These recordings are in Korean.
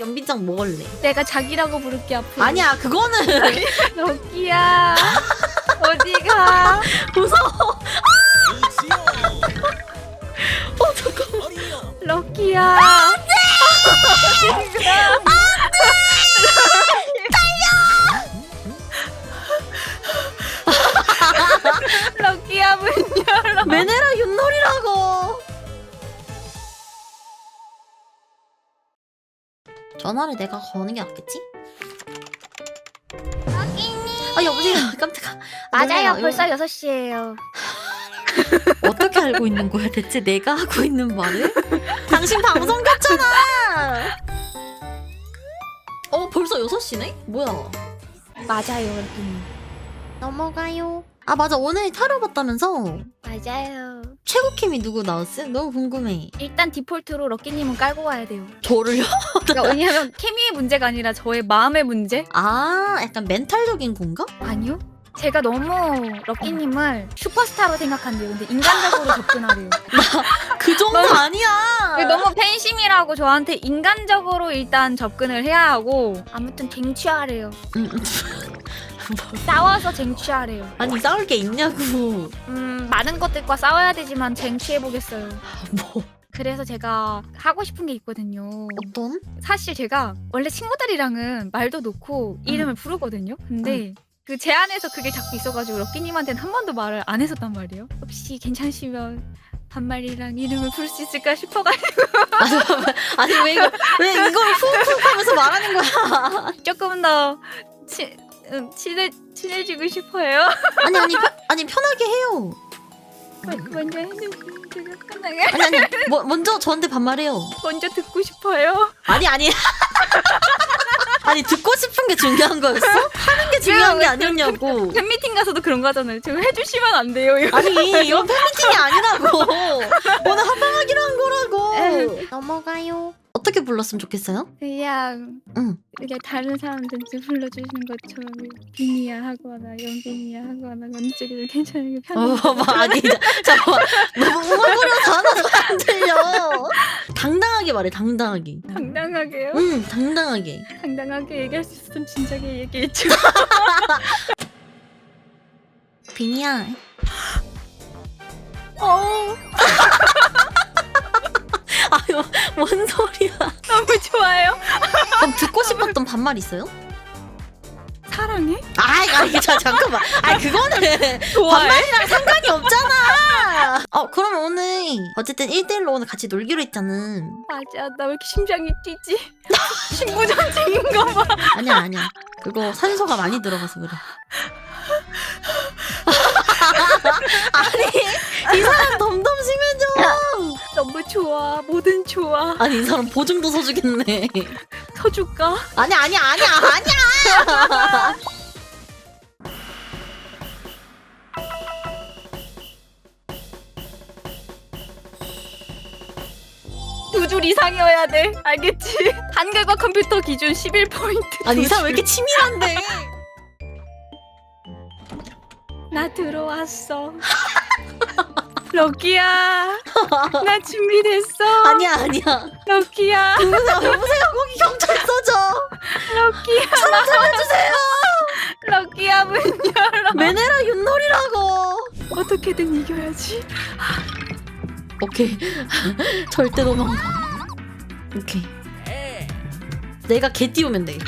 연빈장 먹을래. 내가 자기라고 부를게 앞으로. 아니야 그거는 럭키야. 어디가? 무서워. 어 잠깐. 럭키야. 전화를 내가 거는 게 낫겠지? 아 여보세요 깜짝아 맞아요. 누나야, 벌써 6시예요. 어떻게 알고 있는 거야 대체 내가 하고 있는 말을? 당신 방송 켰잖아 어 벌써 6시네? 뭐야 맞아요, 여러분. 넘어가요 아 맞아 오늘 타러 봤다면서 맞아요. 최고킴이 누구 나왔어? 너무 궁금해 일단 디폴트로 럭키님은 깔고 와야 돼요. 저를요? 그러니까 왜냐면 케미의 문제가 아니라 저의 마음의 문제? 아 약간 멘탈적인 건가? 아니요. 제가 너무 럭키님을 슈퍼스타로 생각한대요. 근데 인간적으로 접근하래요. 그 정도 너무- 아니야 너무 팬심이라고 저한테 인간적으로 일단 접근을 해야 하고 아무튼 쟁취하래요. 음, 싸워서 쟁취하래요. 아니 싸울 게 있냐고 음 많은 것들과 싸워야 되지만 쟁취해 보겠어요. 뭐 그래서 제가 하고 싶은 게 있거든요. 어떤? 사실 제가 원래 친구들이랑은 말도 놓고 이름을 부르거든요. 근데 그 제 안에서 그게 자꾸 있어가지고 럭키님한테는 한 번도 말을 안 했었단 말이에요. 혹시 괜찮으시면 반말이랑 이름을 부를 수 있을까 싶어가지고 아니 왜 이거 왜 이걸 푸푸 하면서 말하는 거야 조금 더 치, 음, 친해 친해지고 싶어요. 아니 아니 편, 아니 편하게 해요 먼저 해주세요. 제가 편하게 아니 아니 뭐, 먼저 저한테 반말해요 먼저 듣고 싶어요. 아니 아니 아니 듣고 싶은 게 중요한 거였어? 하는 게 중요한 게 아니었냐고 팬미팅 가서도 그런 거 하잖아요. 제가 해주시면 안 돼요. 이거. 아니 이건 팬미팅이 아니라고 오늘 합방하기로 한 거라고 에휴. 넘어가요 어떻게 불렀으면 좋겠어요? 그냥 응 이게 다른 사람들 불러주시는 것처럼 비니야 하거나 연빈이야 하거나 어느 쪽이든 괜찮은 게 편해요. 어, 뭐, 아니, 자, 잠깐만. 너무 웅얼거려서 하나도 안 들려. 당당하게 말해, 당당하게. 당당하게요? 응, 당당하게. 당당하게 얘기할 수 있으면 진작에 얘기했죠. 비니야. 어, 뭔 소리야. 너무 좋아요. 그럼 듣고 싶었던 반말 있어요? 사랑해? 아이, 아이, 자, 잠깐만. 아이, 그거는? 반말이랑 상관이 없잖아. 어, 그럼 오늘, 어쨌든 1대1로 오늘 같이 놀기로 했잖아. 맞아. 나 왜 이렇게 심장이 뛰지? 신부전증인가 봐. 아니야, 아니야. 그거 산소가 많이 들어가서 그래. 아니, 좋아. 뭐든 좋아. 아니, 이 사람 보증도 서주겠네. 서줄까? 아니, 아니야, 아니야, 아니야. 두 줄 이상이어야 돼. 알겠지? 한글과 컴퓨터 기준 11포인트. 아니, 이 사람 왜 이렇게 치밀한데? 나 들어왔어. 럭키야. 나 준비됐어. 아니야, 아니야. 럭키야. 여보세요, 여보세요, 거기 경찰서죠. 럭키야. 사람 살려주세요. 럭키야 문 열어. 메네라 윷놀이라고. 어떻게든 이겨야지. 오케이. 절대 도망가. 오케이. 내가 개 띄우면 돼.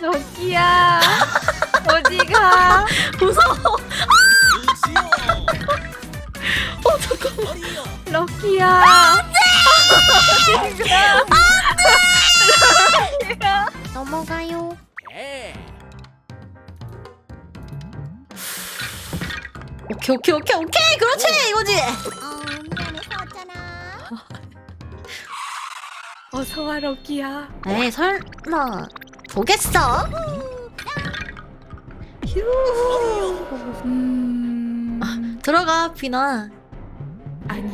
럭키야. 어디 가? 무서워. 럭키야. 넘어가요. 오케이, 오케이, 오케이, 오케이. 그렇지, 이거지. 어서 와 럭키야. 에이, 설마. 보겠어? 휴. 음. 들어가, 비나.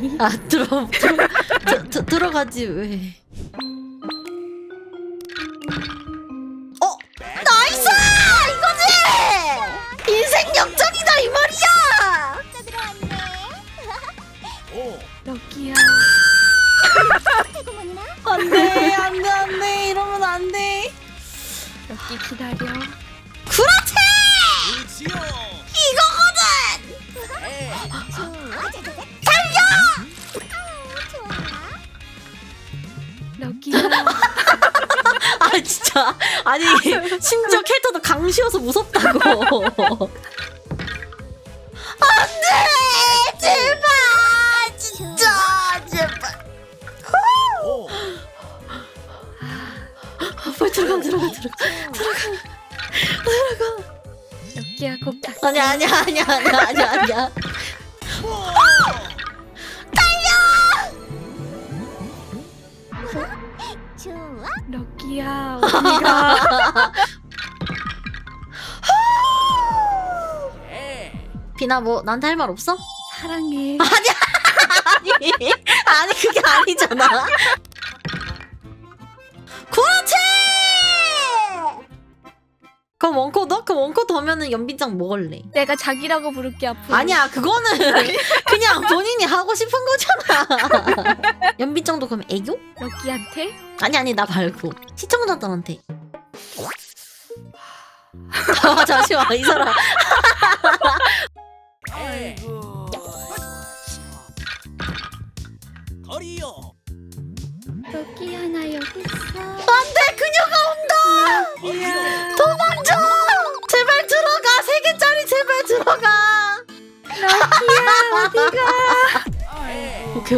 아니? 아 들어 들어 저, 저, 들어가지 왜? 어 나이스 이거지 인생 역전이다 이 말이야. 럭키야. 안돼 안돼 안돼 이러면 안돼. 럭키 기다려. 그렇지. 아 진짜. 아니 심지어 캐릭터도 강시여서 무섭다고. 안돼! 제발! 진짜 제발. 아, 빨리 들어가 들어가 들어가. 럭키야 곱다. 아니야 아니야 아니야 아니야 아니야 아니야 럭키야 어디가? 비나 뭐 나한테 할 말 없어? 사랑해. 아니 아니 그게 아니잖아 그럼 원코 너? 그럼 원코 더면은 연빈장 먹을래 내가 자기라고 부를게 앞으로. 아니야 그거는 그냥 본인이 하고 싶은 거잖아 연빈장도 그럼 애교? 럭키한테? 아니 아니 나 말고 시청자들한테 아 잠시만 이 사람 아이고. 거리요. 럭키 하나 여기 있어. 안돼 그녀가 온다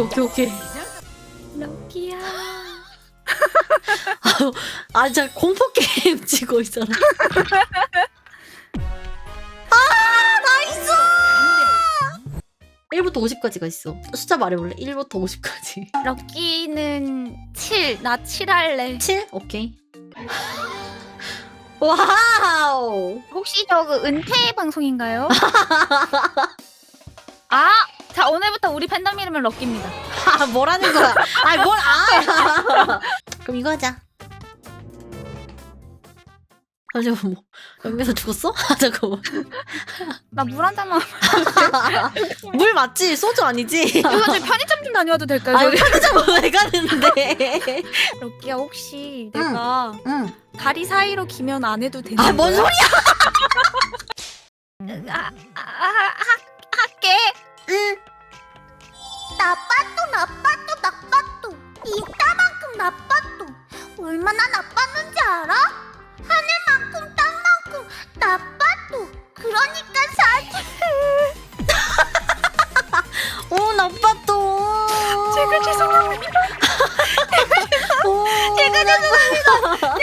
오케이 오케이 오케이 럭키야. 아 진짜 공포 게임 치고 있잖아 아 나이스 1부터 50까지가 있어 숫자 말해볼래? 1부터 50까지 럭키는 7. 나 7 할래. 7? 오케이 와우 혹시 저그 은퇴 방송인가요? 아! 우리 팬덤 이름은 럭키입니다. 아 뭐라는 거야 아니 뭘아 그럼 이거 하자 아 잠깐만 뭐 연기에서 죽었어? 아 잠깐만 나 물 한 잔만. 물 맞지? 소주 아니지? 이거 저 편의점 좀 다녀와도 될까요? 아니 저기? 편의점 왜 가는데 럭키야 혹시 내가 응. 다리 사이로 기면 안 해도 되는 아, 뭔 거야? 소리야? 아, 아, 아, 하, 할게. 응. 나빠도 나빠도 나빠도 이따만큼 나빠도 얼마나 나빴는지 알아? 하늘만큼 땅만큼 나빠도 그러니까 사실 오, 나빠 또. 제가 죄송합니다. 오, 제가 죄송합니다.